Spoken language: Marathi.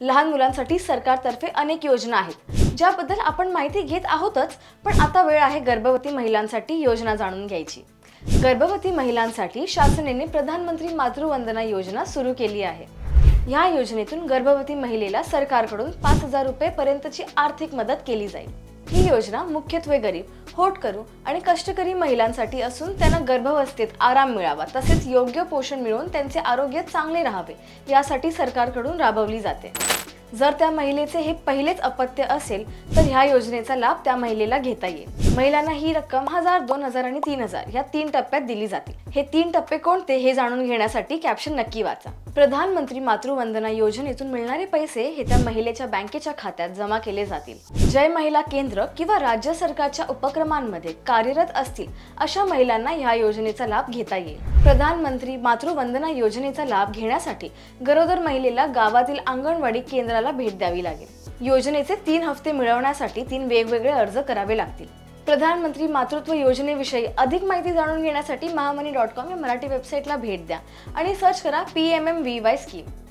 लहान मुलांसाठी सरकारतर्फे अनेक योजना आहेत ज्याबद्दल आपण माहिती घेत आहोतच पण आता वेळ आहे गर्भवती महिलांसाठी योजना जाणून घ्यायची. गर्भवती महिलांसाठी शासनाने प्रधानमंत्री मातृवंदना योजना सुरू केली आहे. या योजनेतून गर्भवती महिलेला सरकारकडून पाच हजार रुपये पर्यंतची आर्थिक मदत केली जाईल. ही योजना मुख्यत्वे गरीब होटकरू आणि कष्टकरी महिलांसाठी असून त्यांना गर्भावस्थेत आराम मिळावा तसेच योग्य पोषण मिळून त्यांचे आरोग्य चांगले राहावे यासाठी सरकारकडून राबवली जाते. जर त्या महिलेचे हे पहिलेच अपत्य असेल तर ह्या योजनेचा लाभ त्या महिलेला घेता येईल. महिलांना ही रक्कम हजार दोन हजार आणि तीन हजार या तीन टप्प्यात दिली जाते. हे तीन टप्पे कोणते हे जाणून घेण्यासाठी कॅप्शन नक्की वाचा. प्रधानमंत्री मातृवंदना योजनेतून मिळणारे पैसे हे त्या महिलेच्या बँकेच्या खात्यात जमा केले जातील. जय महिला केंद्र किंवा राज्य सरकारच्या उपक्रमांमध्ये कार्यरत असतील अशा महिलांना ह्या योजनेचा लाभ घेता येईल. प्रधानमंत्री मातृवंदना योजनेचा लाभ घेण्यासाठी गरोदर महिलेला गावातील अंगणवाडी केंद्राला भेट द्यावी लागेल. योजनेचे तीन हप्ते मिळवण्यासाठी तीन वेगवेगळे अर्ज करावे लागतील. प्रधानमंत्री मातृत्व योजनेविषयी अधिक माहिती जाणून घेण्यासाठी महामनी डॉट कॉम या मराठी वेबसाईटला भेट द्या आणि सर्च करा P M M V Y scheme